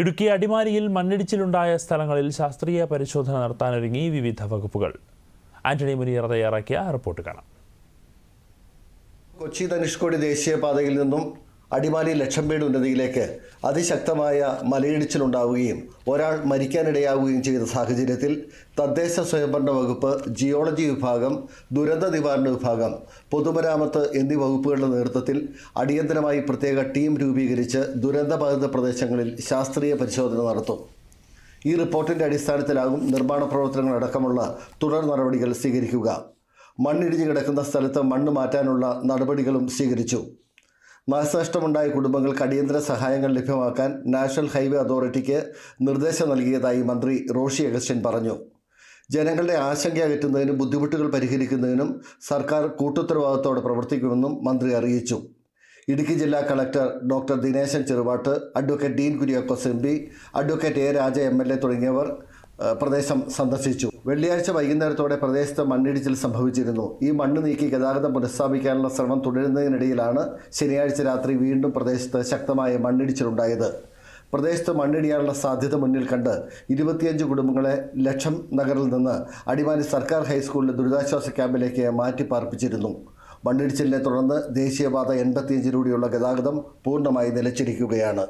ഇടുക്കി അടിമാലിയിൽ മണ്ണിടിച്ചിലുണ്ടായ സ്ഥലങ്ങളിൽ ശാസ്ത്രീയ പരിശോധന നടത്താനൊരുങ്ങി വിവിധ വകുപ്പുകൾ. ആന്റണി മുനിയർ തയ്യാറാക്കിയ റിപ്പോർട്ട് കാണാം. കൊച്ചി ധനുഷ്കോടി ദേശീയപാതയിൽ നിന്നും അടിമാലി ലക്ഷംപേട് ഉന്നതിയിലേക്ക് അതിശക്തമായ മലയിടിച്ചിലുണ്ടാവുകയും ഒരാൾ മരിക്കാനിടയാവുകയും ചെയ്ത സാഹചര്യത്തിൽ തദ്ദേശ സ്വയംഭരണ വകുപ്പ് ജിയോളജി വിഭാഗം ദുരന്ത നിവാരണ വിഭാഗം പൊതുമരാമത്ത് എന്നീ വകുപ്പുകളുടെ നേതൃത്വത്തിൽ അടിയന്തരമായി പ്രത്യേക ടീം രൂപീകരിച്ച് ദുരന്തബാധിത പ്രദേശങ്ങളിൽ ശാസ്ത്രീയ പരിശോധന നടത്തും. ഈ റിപ്പോർട്ടിന്റെ അടിസ്ഥാനത്തിലാകും നിർമ്മാണ പ്രവർത്തനങ്ങളടക്കമുള്ള തുടർ നടപടികൾ സ്വീകരിക്കുക. മണ്ണിടിഞ്ഞു കിടക്കുന്ന സ്ഥലത്ത് മണ്ണ് മാറ്റാനുള്ള നടപടികളും സ്വീകരിച്ചു. നാശനഷ്ടമുണ്ടായ കുടുംബങ്ങൾക്ക് അടിയന്തര സഹായങ്ങൾ ലഭ്യമാക്കാൻ നാഷണൽ ഹൈവേ അതോറിറ്റിക്ക് നിർദ്ദേശം നൽകിയതായി മന്ത്രി റോഷി അഗസ്റ്റ്യൻ പറഞ്ഞു. ജനങ്ങളുടെ ആശങ്ക അകറ്റുന്നതിനും ബുദ്ധിമുട്ടുകൾ പരിഹരിക്കുന്നതിനും സർക്കാർ കൂട്ടുത്തരവാദിത്തോടെ പ്രവർത്തിക്കുമെന്നും മന്ത്രി അറിയിച്ചു. ഇടുക്കി ജില്ലാ collector doctor Dineshan Cheruvattu advocate Dean Kuriakose M P advocate A Raja M L A തുടങ്ങിയവർ പ്രദേശം സന്ദർശിച്ചു. വെള്ളിയാഴ്ച വൈകുന്നേരത്തോടെ പ്രദേശത്ത് മണ്ണിടിച്ചിൽ സംഭവിച്ചിരുന്നു. ഈ മണ്ണ് നീക്കി ഗതാഗതം പുനഃസ്ഥാപിക്കാനുള്ള ശ്രമം തുടരുന്നതിനിടയിലാണ് ശനിയാഴ്ച രാത്രി വീണ്ടും പ്രദേശത്ത് ശക്തമായ മണ്ണിടിച്ചിലുണ്ടായത്. പ്രദേശത്ത് മണ്ണിടിയാനുള്ള സാധ്യത മുന്നിൽ കണ്ട് ഇരുപത്തിയഞ്ച് കുടുംബങ്ങളെ ലക്ഷം നഗറിൽ നിന്ന് അടിമാലി സർക്കാർ ഹൈസ്കൂളിലെ ദുരിതാശ്വാസ ക്യാമ്പിലേക്ക് മാറ്റി പാർപ്പിച്ചിരുന്നു മണ്ണിടിച്ചിലിനെ തുടർന്ന് ദേശീയപാത എൺപത്തിയഞ്ചിലൂടെയുള്ള ഗതാഗതം പൂർണമായി നിലച്ചിരിക്കുകയാണ്.